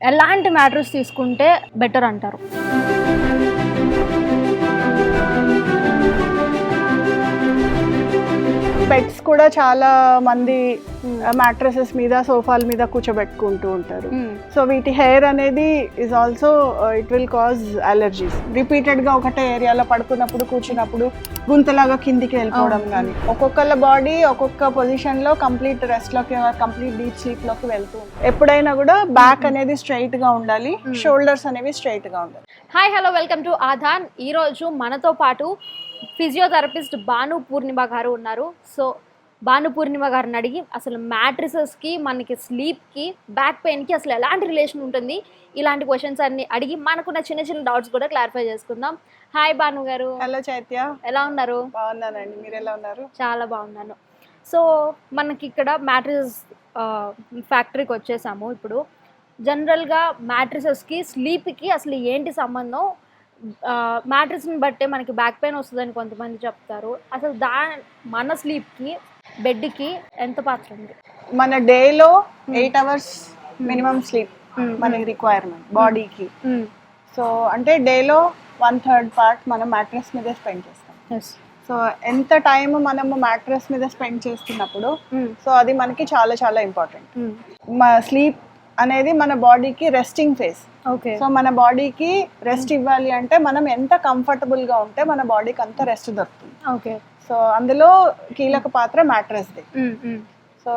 ఎలాంటి మ్యాటర్స్ తీసుకుంటే బెటర్ అంటారు? పెట్స్ కూడా చాలా మంది మ్యాట్రసెస్ మీద సోఫాల మీద కూర్చోబెట్టుకుంటూ ఉంటారు. సో వీటి హెయిర్ అనేది is also it will cause allergies రిపీటెడ్గా ఒకటే ఏరియాలో పడుకున్నప్పుడు కూర్చున్నప్పుడు గుంతలాగా కిందికి వెళ్ళిపోవడం. కానీ ఒక్కొక్కళ్ళ బాడీ ఒక్కొక్క పొజిషన్లో కంప్లీట్ రెస్ట్లోకి కంప్లీట్ డీప్ స్లీప్లోకి వెళ్తూ. ఎప్పుడైనా కూడా బ్యాక్ అనేది స్ట్రైట్గా ఉండాలి Hmm. షోల్డర్స్ అనేవి స్ట్రైట్గా ఉండాలి. Hi hello welcome to Aadhan ఈరోజు మనతో పాటు ఫిజియోథెరపిస్ట్ భాను పూర్ణిమ గారు ఉన్నారు. సో భాను పూర్ణిమ గారిని అడిగి అసలు మ్యాట్రిసెస్కి మనకి స్లీప్కి బ్యాక్ పెయిన్కి అసలు ఎలాంటి రిలేషన్ ఉంటుంది? ఇలాంటి క్వశ్చన్స్ అన్ని అడిగి మనకున్న చిన్న చిన్న డౌట్స్ కూడా క్లారిఫై చేసుకుందాం. హాయ్ భాను గారు. హలో చైత్య. ఎలా ఉన్నారు? బాగున్నానండి. మీరు ఎలా ఉన్నారు? చాలా బాగున్నాను. సో మనకి ఇక్కడ మ్యాట్రిసెస్ ఫ్యాక్టరీకి వచ్చేసాము ఇప్పుడు. జనరల్గా మ్యాట్రిసెస్కి స్లీప్కి అసలు ఏంటి సంబంధం? మ్యాట్రిస్ని బట్టే మనకి బ్యాక్ పెయిన్ వస్తుందని కొంతమంది చెప్తారు. అసలు దా మన స్లీప్కి బెడ్కి ఎంత పాత్ర ఉంది మన డేలో ఎయిట్ అవర్స్ మినిమం స్లీప్. మనకి రిక్వైర్మెంట్ బాడీకి. సో అంటే డేలో వన్ థర్డ్ పార్ట్ మనం మ్యాట్రెస్ మీద స్పెండ్ చేస్తాం. సో ఎంత టైం మనము మ్యాట్రెస్ మీద స్పెండ్ చేస్తున్నప్పుడు. సో అది మనకి చాలా చాలా ఇంపార్టెంట్ మ్మ్. మా స్లీప్ అనేది మన బాడీకి రెస్టింగ్ ఫేస్ ఓకే సో మన బాడీకి రెస్ట్ ఇవ్వాలి అంటే మనం ఎంత comfortable గా ఉంటే మన బాడీకి అంత రెస్ట్ దొరుకుతుంది ఓకే సో అందులో కీలక పాత్ర మ్యాట్రెస్ది. So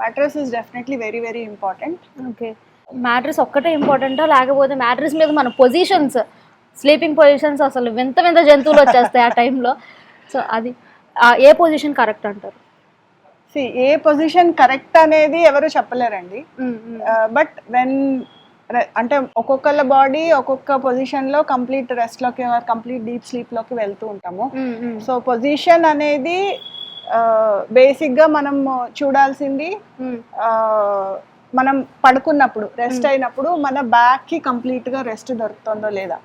mattress is definitely very very important. Okay. Mattress ఒక్కటే ఇంపార్టెంటా లేకపోతే మ్యాట్రిస్ మీద మన పొజిషన్స్ స్లీపింగ్ పొజిషన్స్ అసలు వింత వింత జంతువులు వచ్చేస్తాయి ఆ టైంలో. సో అది ఏ పొజిషన్ కరెక్ట్ అంటారు? సి ఏ పొజిషన్ కరెక్ట్ అనేది ఎవరు చెప్పలేరండి. బట్ వెన్ అంటే ఒక్కొక్కళ్ళ బాడీ ఒక్కొక్క పొజిషన్లో కంప్లీట్ రెస్ట్లోకి కంప్లీట్ డీప్ స్లీప్లోకి వెళ్తూ ఉంటాము. సో పొజిషన్ అనేది బేసిక్గా మనం చూడాల్సింది మనం పడుకున్నప్పుడు రెస్ట్ అయినప్పుడు మన బ్యాక్కి కంప్లీట్గా రెస్ట్ దొరుకుతుందో లేదా?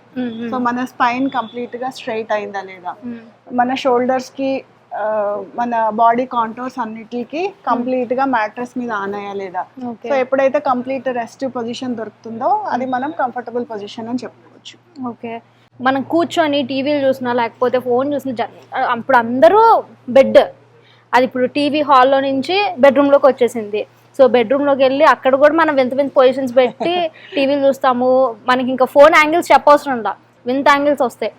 సో మన స్పైన్ కంప్లీట్గా స్ట్రైట్ అయిందా లేదా? మన షోల్డర్స్కి మన బాడీ కాంటోర్స్ అన్నిటికి కంప్లీట్గా మ్యాట్రెస్ మీద ఆన్ అయ్యా లేదా? సో ఎప్పుడైతే కంప్లీట్ రెస్ట్ పొజిషన్ దొరుకుతుందో అది మనం కంఫర్టబుల్ పొజిషన్ అని చెప్పుకోవచ్చు. ఓకే. మనం కూర్చొని టీవీలు చూసినా లేకపోతే ఫోన్ చూసినా అప్పుడు అందరూ బెడ్. అది ఇప్పుడు టీవీ హాల్లో నుంచి బెడ్రూమ్లోకి వచ్చేసింది. సో బెడ్రూమ్లోకి వెళ్ళి అక్కడ కూడా మనం వింత వింత పొజిషన్స్ పెట్టి టీవీలు చూస్తాము. మనకి ఇంకా ఫోన్ యాంగిల్స్ చెప్పవసరం ఉందా వింత యాంగిల్స్ వస్తాయి.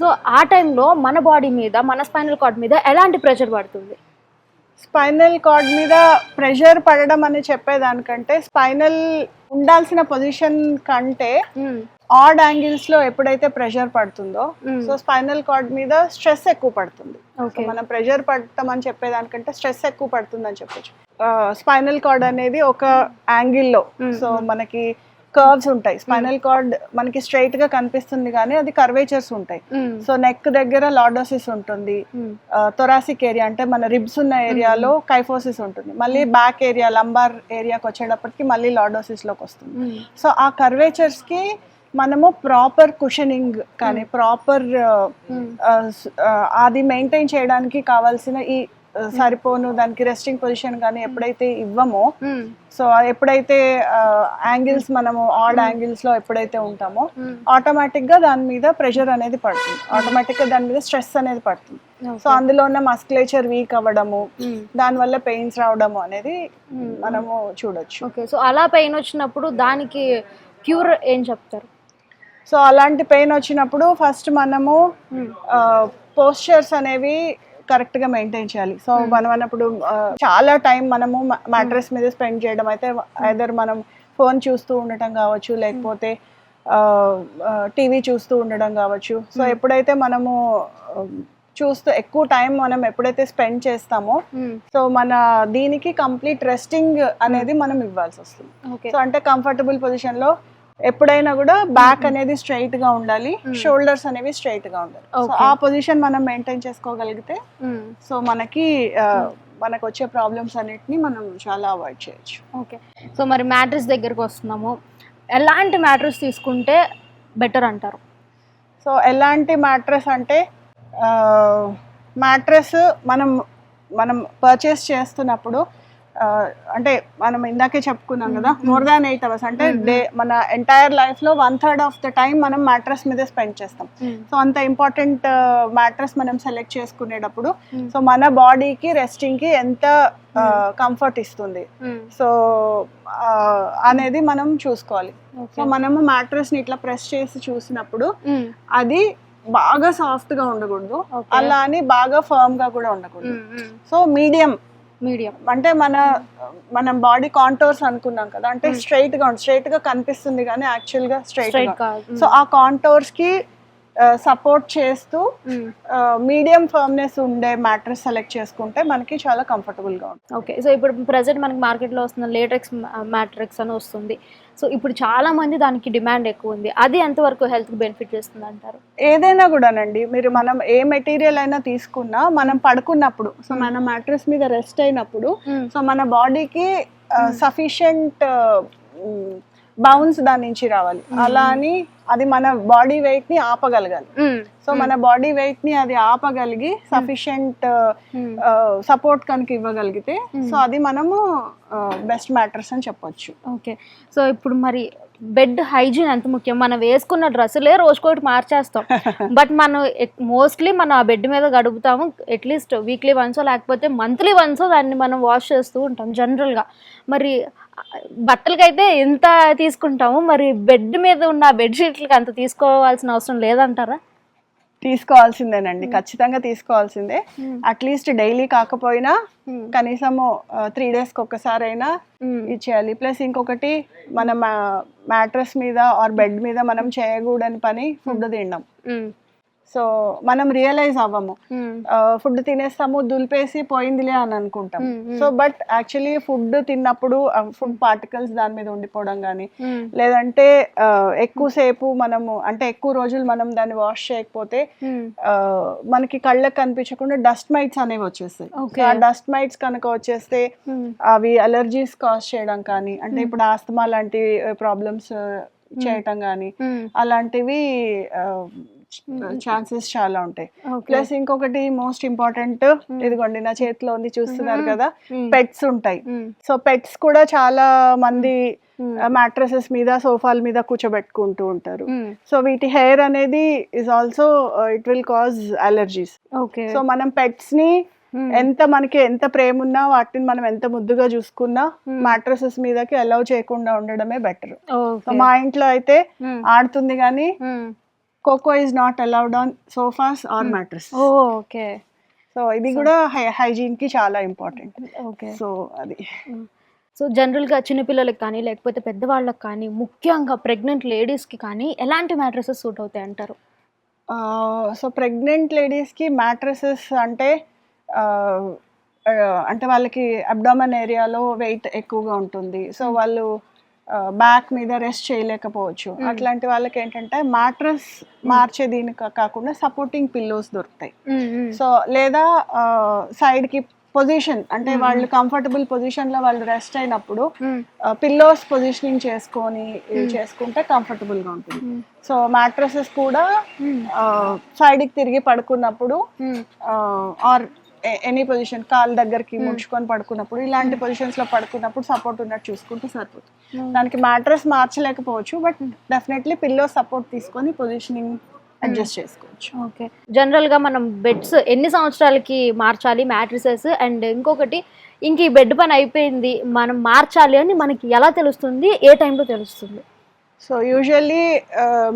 సో ఆ టైంలో మన బాడీ మీద మన స్పైనల్ కార్డ్ మీద ఎలాంటి ప్రెషర్ పడుతుంది? స్పైనల్ కార్డ్ మీద ప్రెషర్ పడడం అని చెప్పేదానికంటే స్పైనల్ ఉండాల్సిన పొజిషన్ కంటే ఆడ్ యాంగిల్స్లో ఎప్పుడైతే ప్రెషర్ పడుతుందో సో స్పైనల్ కార్డ్ మీద స్ట్రెస్ ఎక్కువ పడుతుంది. మనం ప్రెషర్ పడతామని చెప్పేదానికంటే స్ట్రెస్ ఎక్కువ పడుతుంది అని చెప్పొచ్చు స్పైనల్ కార్డ్ అనేది ఒక యాంగిల్లో సో మనకి కర్వ్స్ ఉంటాయి. స్పైనల్ కార్డ్ మనకి స్ట్రైట్గా కనిపిస్తుంది కానీ అది కర్వేచర్స్ ఉంటాయి. సో నెక్ దగ్గర లాడోసిస్ ఉంటుంది. థొరాసిక్ ఏరియా అంటే మన రిబ్స్ ఉన్న ఏరియాలో కైఫోసిస్ ఉంటుంది. మళ్ళీ బ్యాక్ ఏరియా లంబార్ ఏరియాకి వచ్చేటప్పటికి మళ్ళీ లాడోసిస్లోకి వస్తుంది. సో ఆ కర్వేచర్స్కి మనము ప్రాపర్ కుషనింగ్ కానీ ప్రాపర్ అది మెయింటైన్ చేయడానికి కావాల్సిన ఈ సరిపోను దానికి రెస్టింగ్ పొజిషన్ కానీ ఎప్పుడైతే ఇవ్వమో సో ఎప్పుడైతే యాంగిల్స్ మనము ఆడ్ యాంగిల్స్లో ఎప్పుడైతే ఉంటామో ఆటోమేటిక్గా దాని మీద ప్రెషర్ అనేది పడుతుంది. ఆటోమేటిక్గా దాని మీద స్ట్రెస్ అనేది పడుతుంది. సో అందులో ఉన్న మస్కులేచర్ వీక్ అవ్వడము దానివల్ల పెయిన్స్ రావడము అనేది మనము చూడొచ్చు. ఓకే సో అలా పెయిన్ వచ్చినప్పుడు దానికి క్యూర్ ఏం చెప్తారు? సో అలాంటి పెయిన్ వచ్చినప్పుడు ఫస్ట్ మనము పోస్చర్స్ అనేవి కరెక్ట్గా మెయింటైన్ చేయాలి. సో మనం అన్నప్పుడు చాలా టైం మనము మ్యాట్రెస్ మీద స్పెండ్ చేయడం అయితే ఐదర్ మనం ఫోన్ చూస్తూ ఉండటం కావచ్చు లేకపోతే టీవీ చూస్తూ ఉండడం కావచ్చు. సో ఎప్పుడైతే మనము చూస్తూ ఎక్కువ టైం మనం ఎప్పుడైతే స్పెండ్ చేస్తామో సో మన దీనికి కంప్లీట్ రెస్టింగ్ అనేది మనం ఇవ్వాల్సి వస్తుంది. సో అంటే కంఫర్టబుల్ పొజిషన్లో ఎప్పుడైనా కూడా బ్యాక్ అనేది స్ట్రైట్గా ఉండాలి. షోల్డర్స్ అనేవి స్ట్రైట్గా ఉండాలి. సో. ఆ పొజిషన్ మనం మెయింటైన్ చేసుకోగలిగితే సో మనకి ఆ, మనకు వచ్చే ప్రాబ్లమ్స్ అన్నిటిని మనం చాలా అవాయిడ్ చేయొచ్చు. ఓకే సో మరి మ్యాట్రిస్ దగ్గరికి వస్తున్నాము. ఎలాంటి మ్యాట్రిస్ తీసుకుంటే బెటర్ అంటారు? సో ఎలాంటి మ్యాట్రెస్ అంటే మ్యాట్రెస్ మనం మనం పర్చేస్ చేస్తున్నప్పుడు అంటే మనం ఇందాకే చెప్పుకున్నాం కదా మోర్ దాన్ ఎయిట్ అవర్స్ అంటే డే మన ఎంటైర్ లైఫ్లో one third of the time మనం మ్యాట్రస్ మీదే స్పెండ్ చేస్తాం. సో అంత ఇంపార్టెంట్ మ్యాట్రస్ మనం సెలెక్ట్ చేసుకునేటప్పుడు సో మన బాడీకి రెస్టింగ్కి ఎంత కంఫర్ట్ ఇస్తుంది. సో అనేది మనం చూసుకోవాలి. సో మనము మ్యాట్రస్ని ఇట్లా ప్రెస్ చేసి చూసినప్పుడు అది బాగా సాఫ్ట్గా ఉండకూడదు. అలా అని బాగా ఫర్మ్గా కూడా ఉండకూడదు. So medium medium. అంటే మన మనం బాడీ కాంటోర్స్ అనుకున్నాం కదా అంటే స్ట్రైట్గా స్ట్రైట్గా కనిపిస్తుంది కానీ యాక్చువల్గా స్ట్రైట్ సో ఆ కాంటోర్స్కి సపోర్ట్ చేస్తూ మీడియం ఫర్మ్నెస్ ఉండే మ్యాట్రెస్ సెలెక్ట్ చేసుకుంటే మనకి చాలా కంఫర్టబుల్గా ఉంటుంది. ఓకే. సో ఇప్పుడు ప్రజెంట్ మనకి మార్కెట్లో వస్తున్న లేటెక్స్ మ్యాట్రిక్స్ అని వస్తుంది. సో ఇప్పుడు చాలా మంది దానికి డిమాండ్ ఎక్కువ ఉంది. అది ఎంతవరకు హెల్త్ బెనిఫిట్ చేస్తుంది అంటారు ఏదైనా కూడానండి. మీరు మనం ఏ మెటీరియల్ అయినా తీసుకున్నా మనం పడుకున్నప్పుడు సో మన మ్యాట్రెస్ మీద రెస్ట్ అయినప్పుడు సో మన బాడీకి సఫిషియంట్ బౌన్స్ దాని నుంచి రావాలి. అలా అని అది మన బాడీ వెయిట్ని ఆపగలగాలి. సో మన బాడీ వెయిట్ని అది ఆపగలిగి సఫిషియంట్ సపోర్ట్ కనుక ఇవ్వగలిగితే సో అది మనము బెస్ట్ మ్యాటర్స్ అని చెప్పొచ్చు. ఓకే. సో ఇప్పుడు మరి బెడ్ హైజీన్ ఎంత ముఖ్యం? మనం వేసుకున్న డ్రెస్సులే రోజుకోటి మార్చేస్తాం. బట్ మనం మోస్ట్లీ మనం ఆ బెడ్ మీద గడుపుతాము. అట్లీస్ట్ వీక్లీ వన్స్ లేకపోతే మంత్లీ వన్స్ దాన్ని మనం వాష్ చేస్తూ ఉంటాం జనరల్గా మరి బట్టలకైతే ఎంత తీసుకుంటాము? మరి బెడ్ మీద ఉన్న బెడ్షీట్లకి అంత తీసుకోవాల్సిన అవసరం లేదంటారా? తీసుకోవాల్సిందేనండి. ఖచ్చితంగా తీసుకోవాల్సిందే. అట్లీస్ట్ డైలీ కాకపోయినా కనీసము త్రీ డేస్కి ఒక్కసారి అయినా ఇచ్చేయాలి. ప్లస్ ఇంకొకటి మన మ్యాట్రస్ మీద ఆర్ బెడ్ మీద మనం చేయకూడని పని ఫుడ్ తినడం. సో మనం రియలైజ్ అవ్వము. ఫుడ్ తినేస్తాము దులిపేసి పోయిందిలే అని అనుకుంటాం. సో బట్ యాక్చువల్లీ ఫుడ్ తిన్నప్పుడు ఫుడ్ పార్టికల్స్ దాని మీద ఉండిపోవడం కానీ లేదంటే ఎక్కువసేపు మనము అంటే ఎక్కువ రోజులు మనం దాన్ని వాష్ చేయకపోతే మనకి కళ్ళకి కనిపించకుండా డస్ట్ మైట్స్ అనేవి వచ్చేస్తాయి. ఆ డస్ట్ మైట్స్ కనుక వచ్చేస్తే అవి అలర్జీస్ కాజ్ చేయడం కానీ అంటే ఇప్పుడు ఆస్తమా లాంటి ప్రాబ్లమ్స్ చేయటం కానీ అలాంటివి ఛాన్సెస్ చాలా ఉంటాయి. ప్లస్ ఇంకొకటి మోస్ట్ ఇంపార్టెంట్ ఇదిగోండి నా చేతిలో ఉంది చూస్తున్నారు కదా పెట్స్ ఉంటాయి. సో పెట్స్ కూడా చాలా మంది మ్యాట్రసెస్ మీద సోఫాల మీద కూర్చోబెట్టుకుంటూ ఉంటారు. సో వీటి హెయిర్ అనేది is also it will cause allergies okay so మనం పెట్స్ని ఎంత మనకి ఎంత ప్రేమ ఉన్నా వాటిని మనం ఎంత ముద్దుగా చూసుకున్నా మ్యాట్రసెస్ మీదకి అలౌ చేయకుండా ఉండడమే బెటర్ మా ఇంట్లో అయితే ఆడుతుంది కానీ Coco is not allowed on sofas or mattress okay so ఇది కూడా హైజీన్కి చాలా ఇంపార్టెంట్ ఓకే సో అది. సో జనరల్గా చిన్నపిల్లలకి కానీ లేకపోతే పెద్దవాళ్ళకి కానీ ముఖ్యంగా ప్రెగ్నెంట్ లేడీస్కి కానీ ఎలాంటి మ్యాట్రసెస్ సూట్ అవుతాయి అంటారు? సో ప్రెగ్నెంట్ లేడీస్కి మ్యాట్రసెస్ అంటే అంటే వాళ్ళకి అబ్డామన్ ఏరియాలో వెయిట్ ఎక్కువగా ఉంటుంది. సో వాళ్ళు బ్యాక్ మీద రెస్ట్ చేయలేకపోవచ్చు. అట్లాంటి వాళ్ళకి ఏంటంటే మ్యాట్రస్ మార్చే దీనికి కాకుండా సపోర్టింగ్ పిల్లోస్ దొరుకుతాయి. సో లేదా సైడ్కి పొజిషన్ అంటే వాళ్ళు కంఫర్టబుల్ పొజిషన్లో వాళ్ళు రెస్ట్ అయినప్పుడు పిల్లోస్ పొజిషనింగ్ చేసుకొని చేసుకుంటే comfortable గా ఉంటుంది. సో మ్యాట్రసెస్ కూడా సైడ్కి తిరిగి పడుకున్నప్పుడు ఆర్ ఎనీ పొజిషన్ కాల్ దగ్గరికి ముడుచుకొని పడుకున్నప్పుడు ఇలాంటి పొజిషన్స్లో పడుకున్నప్పుడు సపోర్ట్ ఉన్నట్టు చూసుకుంటే సరిపోతుంది. దానికి మ్యాట్రస్ మార్చలేకపోవచ్చు బట్ డెఫినెట్లీ పిల్లో సపోర్ట్ తీసుకొని పొజిషనింగ్ అడ్జస్ట్ చేసుకోవచ్చు. ఓకే జనరల్గా మనం బెడ్స్ ఎన్ని సంవత్సరాలకి మార్చాలి మ్యాట్రిసెస్ అండ్ ఇంకొకటి ఇంక ఈ బెడ్ పని అయిపోయింది మనం మార్చాలి అని మనకి ఎలా తెలుస్తుంది? ఏ టైంలో తెలుస్తుంది? So usually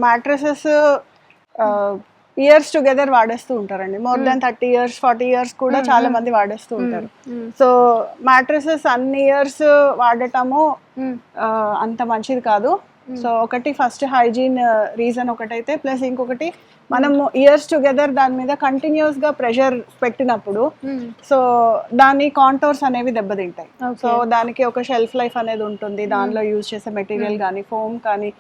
mattresses years together వాడేస్తూ ఉంటారండి. More than thirty years forty years కూడా చాలా మంది వాడేస్తూ ఉంటారు. సో మ్యాట్రసెస్ అన్ని ఇయర్స్ వాడటము అంత మంచిది కాదు. సో ఒకటి ఫస్ట్ హైజీన్ రీజన్ ఒకటైతే ప్లస్ ఇంకొకటి మనము ఇయర్స్ టుగెదర్ దాని మీద కంటిన్యూస్గా ప్రెషర్ పెట్టినప్పుడు సో దాని కాంటోర్స్ అనేవి దెబ్బతింటాయి. సో దానికి ఒక షెల్ఫ్ లైఫ్ అనేది ఉంటుంది. దానిలో యూజ్ చేసే మెటీరియల్ కానీ ఫోమ్ కానీ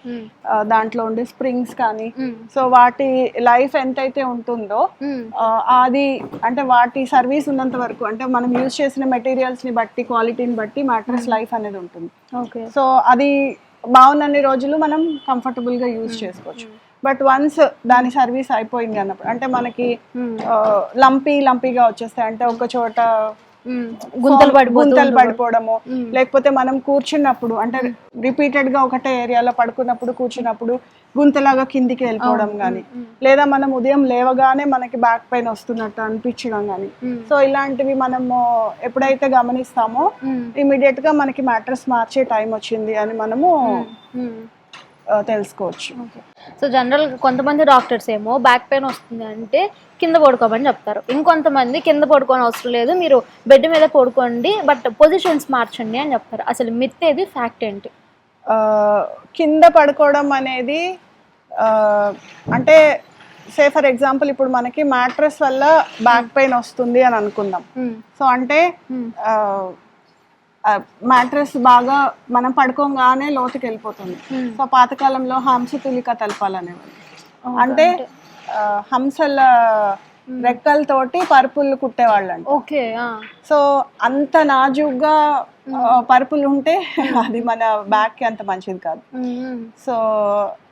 దాంట్లో ఉండే స్ప్రింగ్స్ కానీ. సో వాటి లైఫ్ ఎంతైతే ఉంటుందో అది అంటే వాటి సర్వీస్ ఉన్నంత వరకు అంటే మనం యూజ్ చేసిన మెటీరియల్స్ని బట్టి క్వాలిటీని బట్టి మ్యాట్రస్ లైఫ్ అనేది ఉంటుంది. ఓకే సో అది బాగున్నన్ని రోజులు మనం కంఫర్టబుల్గా యూజ్ చేసుకోవచ్చు. బట్ వన్స్ దాని సర్వీస్ అయిపోయింది అన్నప్పుడు అంటే మనకి లంపీ లంపీగా వచ్చేస్తాయి. అంటే ఒక చోట ఉమ్, గుంతలు పడిపోతూ గుంతలు. పడిపోవడము. లేకపోతే మనం కూర్చున్నప్పుడు అంటే రిపీటెడ్గా ఒకటే ఏరియాలో పడుకున్నప్పుడు కూర్చున్నప్పుడు గుంతలాగా కిందికి వెళ్ళిపోవడం కానీ లేదా మనం ఉదయం లేవగానే మనకి బ్యాక్ పెయిన్ వస్తున్నట్టు అనిపించడం కానీ. సో ఇలాంటివి మనము ఎప్పుడైతే గమనిస్తామో ఇమీడియట్గా మనకి మ్యాట్రెస్ మార్చే టైం వచ్చింది అని మనము తెలుసుకోవచ్చు. సో జనరల్ కొంతమంది డాక్టర్స్ ఏమో బ్యాక్ పెయిన్ వస్తుంది అంటే కింద పడుకోమని చెప్తారు. ఇంకొంతమంది కింద పడుకోని అవసరం లేదు మీరు బెడ్ మీద పడుకోండి బట్ పొజిషన్స్ మార్చండి అని చెప్తారు. అసలు మిత్ ఏది ఫ్యాక్ట్ ఏంటి? కింద పడుకోవడం అనేది అంటే సే ఫర్ ఎగ్జాంపుల్ ఇప్పుడు మనకి మ్యాట్రెస్ వల్ల బ్యాక్ పెయిన్ వస్తుంది అని అనుకుందాం. సో అంటే ఉమ్, మ్యాట్రెస్ బాగా మనం పడుకోగానే లోతుకి వెళ్ళిపోతుంది ఉమ్. సో పాతకాలంలో హంసతులిక తలపాలనేవాళ్ళు. అంటే హంసల రెక్కలతోటి పరుపులు కుట్టేవాళ్ళంట. ఓకే సో అంత నాజుగ్గా ఆ, పరుపులు ఉంటే అది మన బ్యాక్కి అంత మంచిది కాదు. సో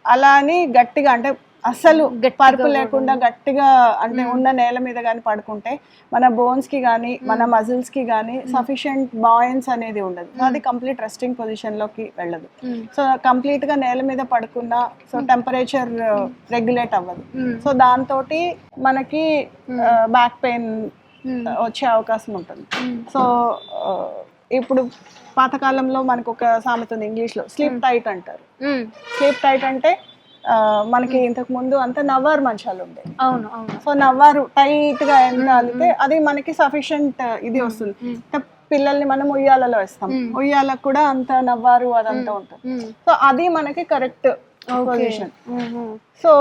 అలా అని గట్టిగా అంటే గట్టిగా పరుపు లేకుండా గట్టిగా అంటే ఉన్న నేల మీద కానీ పడుకుంటే మన బోన్స్కి కానీ మన మజిల్స్కి కానీ సఫిషియంట్ బాయన్స్ అనేది ఉండదు. అది కంప్లీట్ రెస్టింగ్ పొజిషన్లోకి వెళ్ళదు. సో కంప్లీట్గా నేల మీద పడుకున్నా సో టెంపరేచర్ రెగ్యులేట్ అవ్వదు. సో దాంతో మనకి బ్యాక్ పెయిన్ ఉమ్, వచ్చే అవకాశం ఉంటుంది. సో ఆ, ఇప్పుడు పాతకాలంలో మనకు ఒక సామెత ఉంది ఇంగ్లీష్లో స్లీప్ టైట్ అంటారు. స్లీప్ టైట్ అంటే మనకి ఇంతకు ముందు అంతా నవ్వారు మంచాలు ఉండే. అవును అవును. సో నవ్వారు టైట్గా ఎంత అలితే అది మనకి సఫిషియంట్ ఇది వస్తుంది. పిల్లల్ని మనం ఉయ్యాలలో వేస్తాం. ఉయ్యాలకు కూడా అంత నవ్వారు అదంతా ఉంటుంది. సో అది మనకి కరెక్ట్ పొజిషన్. సో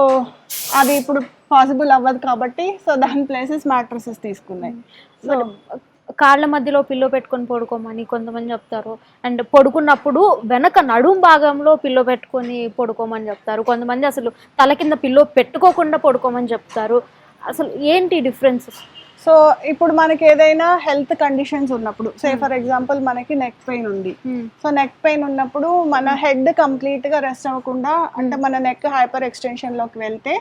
అది ఇప్పుడు పాసిబుల్ అవ్వదు కాబట్టి సో దాని ప్లేసెస్ మ్యాట్రసెస్ తీసుకున్నాయి. సో కాళ్ళ మధ్యలో పిల్లో పెట్టుకొని పడుకోమని కొంతమంది చెప్తారు. అండ్ పడుకున్నప్పుడు వెనక నడుం భాగంలో పిల్లో పెట్టుకొని పడుకోమని చెప్తారు. కొంతమంది అసలు తల కింద పిల్లో పెట్టుకోకుండా పడుకోమని చెప్తారు. అసలు ఏంటి డిఫరెన్స్ సో ఇప్పుడు మనకి ఏదైనా హెల్త్ కండిషన్స్ ఉన్నప్పుడు సే ఫర్ ఎగ్జాంపుల్ మనకి నెక్ పెయిన్ ఉంది. సో నెక్ పెయిన్ ఉన్నప్పుడు మన హెడ్ కంప్లీట్గా రెస్ట్ అవ్వకుండా అంటే మన నెక్ హైపర్ ఎక్స్టెన్షన్లోకి వెళ్తే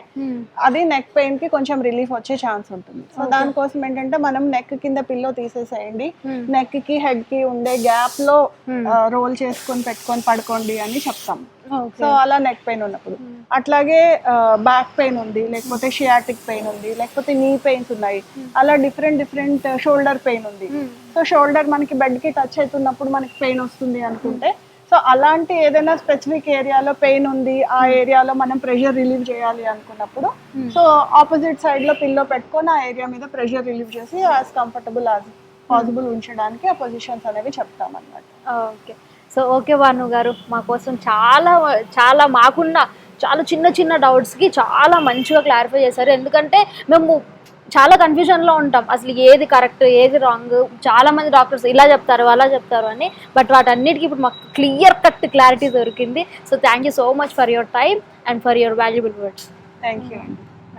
అది నెక్ పెయిన్కి కొంచెం రిలీఫ్ వచ్చే ఛాన్స్ ఉంటుంది. సో దానికోసం ఏంటంటే మనం నెక్ కింద పిల్లో తీసేసేయండి. Hmm. నెక్కి హెడ్కి ఉండే గ్యాప్లో రోల్ చేసుకొని పెట్టుకొని పడుకోండి అని చెప్తాం. సో అలా నెక్ పెయిన్ ఉన్నప్పుడు. అట్లాగే బ్యాక్ పెయిన్ ఉంది లేకపోతే షియాటిక్ పెయిన్ ఉంది లేకపోతే నీ పెయిన్స్ ఉన్నాయి. అలా డిఫరెంట్ డిఫరెంట్ షోల్డర్ పెయిన్ ఉంది. సో షోల్డర్ మనకి బెడ్కి టచ్ అవుతున్నప్పుడు మనకి పెయిన్ వస్తుంది అనుకుంటే సో అలాంటి ఏదైనా స్పెసిఫిక్ ఏరియాలో పెయిన్ ఉంది ఆ ఏరియాలో మనం ప్రెషర్ రిలీవ్ చేయాలి అనుకున్నప్పుడు సో ఆపోజిట్ సైడ్లో పిల్లో పెట్టుకొని ఆ ఏరియా మీద ప్రెషర్ రిలీవ్ చేసి యాజ్ కంఫర్టబుల్ యాజ్ పాసిబుల్ ఉంచడానికి ఆ పొజిషన్స్ అనేవి చెప్తాం అన్నమాట ఓకే సో ఓకే భాను గారు మా కోసం చాలా చాలా మాకున్న చాలా చిన్న చిన్న డౌట్స్కి చాలా మంచిగా క్లారిఫై చేశారు. ఎందుకంటే మేము చాలా కన్ఫ్యూజన్లో ఉంటాం. అసలు ఏది కరెక్ట్ ఏది రాంగ్ చాలామంది డాక్టర్స్ ఇలా చెప్తారు అలా చెప్తారు అని. బట్ వాటన్నిటికీ ఇప్పుడు మాకు క్లియర్ కట్ క్లారిటీ దొరికింది. So thank you so much for your time and for your valuable words thank you